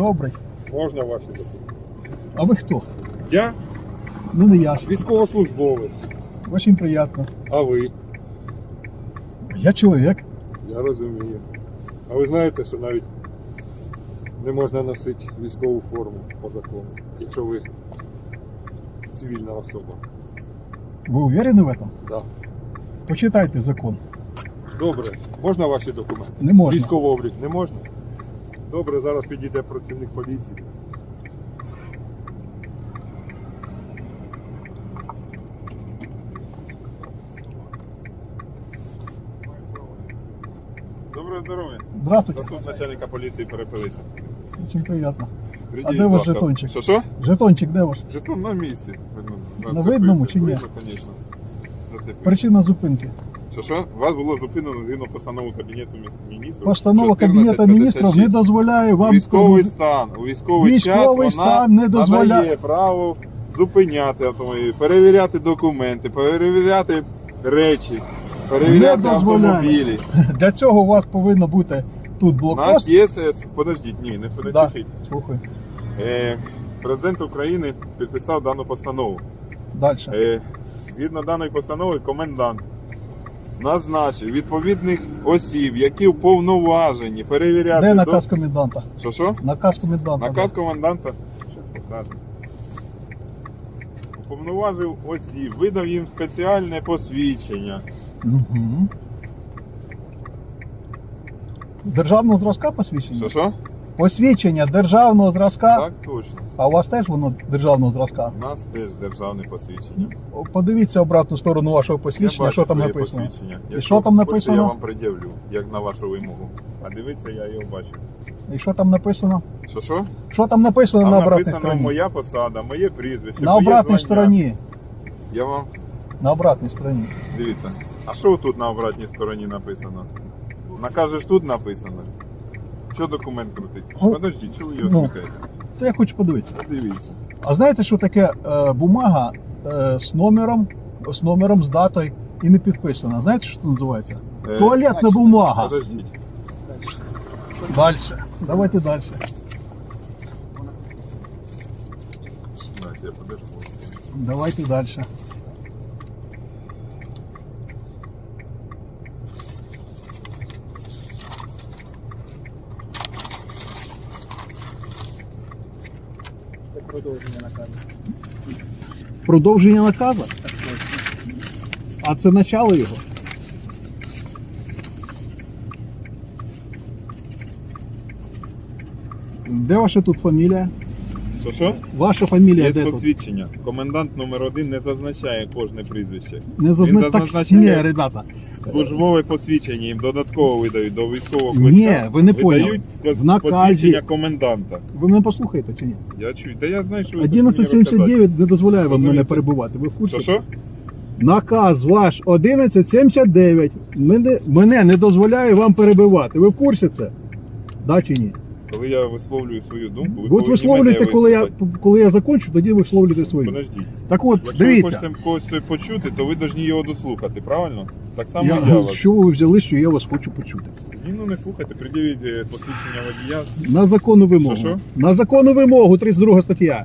Добрий. Можна ваші документи? А ви хто? Я Ну не я ж. військовослужбовець. Очень приємно. А ви? Я чоловік. Я розумію. А ви знаєте, що навіть не можна носити військову форму по закону, якщо ви цивільна особа. Ви уверені в этом? Да. Почитайте закон. Добре, можна ваші документи? Не можна. Військовий облік не можна? Добре, зараз підійде працівник поліції. Доброго здоров'я. Здравствуйте. Тут начальника поліції перепилися. Очень приємно. А де ваш жетончик? Що що? Жетончик, де ваш? Жетон на місці. На видному чи ні? Видно, звісно. Зацепив. Причина зупинки. Що що? Вас було зупинено згідно постанови Кабінету міністрів. Постанова Кабінету міністрів не дозволяє вам Військовий стан. У військовий, Військовий час вона стан не дозволяє- надає право зупиняти автомобіль, перевіряти документи, перевіряти речі, перевіряти Не автомобілі. Для цього у вас повинно бути тут У нас є. Подождіть, ні, не подождіть. Слухай. Е, Президент України підписав дану постанову. Далі. Е, Згідно даної постанови, комендант назначив відповідних осіб, які вповноважені перевіряти. Де до- наказ коменданта? Що що? Наказ коменданта. Наказ коменданта. Уповноважив осіб, видав їм спеціальне посвідчення. Угу. Державного зразка посвідчення? Що що? Посвідчення державного зразка. Так точно. А у вас теж воно державного зразка? У нас теж державне посвідчення. О, Подивіться обратну сторону вашого посвідчення, що там написано. І що там написано? Я вам пред'явлю, як на вашу вимогу. А дивіться, я його бачу. І що там написано? Що що? Що там написано Там на обратній написано стороні? моя посада, моє прізвище. На моє обратній звання. стороні. Я вам На обратній стороні. дивіться. А що тут на обратній стороні написано? Накажеш тут написано. Що документ крутить? Ну, Подождіть, що ви його ну. смикаєте? То я хочу подивитися. Дивіться. А знаєте, що таке е, бумага е, з номером, з номером, з датою і не підписана? Знаєте, що це називається? Е, Туалетна бумага. Подождіть. Далі. Давайте далі. Давайте далі. Це продовження наказу. Продовження наказу? А це начало його? Де ваша тут фамілія? Що що? Ваша фамілія Є де тут? посвідчення. Комендант номер один не зазначає кожне прізвище. Не зазна... Він так, зазначає- Ні, ребята. Службове посвідчення їм додатково видають до військового Ні, ви не поняли. видають В наказі- посвідчення коменданта. Ви мене послухаєте чи ні? Я чую. Та я знаю, що ви хочете мені розказати. 1179 не дозволяє вам мене Розумієте? перебувати. Ви в курсі? Що що? Наказ ваш 1179 мене, мене не дозволяє вам перебивати. Ви в курсі це? Да чи ні? Коли я висловлюю свою думку, ви от повинні мене коли я, вислухати. коли я закончу, тоді ви висловлюєте свою. Подождіть. Так от, Якщо ви дивіться, хочете когось почути, то ви повинні його дослухати, правильно? Так само я, я, вас. що ви взяли, що я вас хочу почути. Ні, ну не слухайте, приділіть е, посвідчення водія. На законну вимогу. Що, що? На законну вимогу, 32 стаття.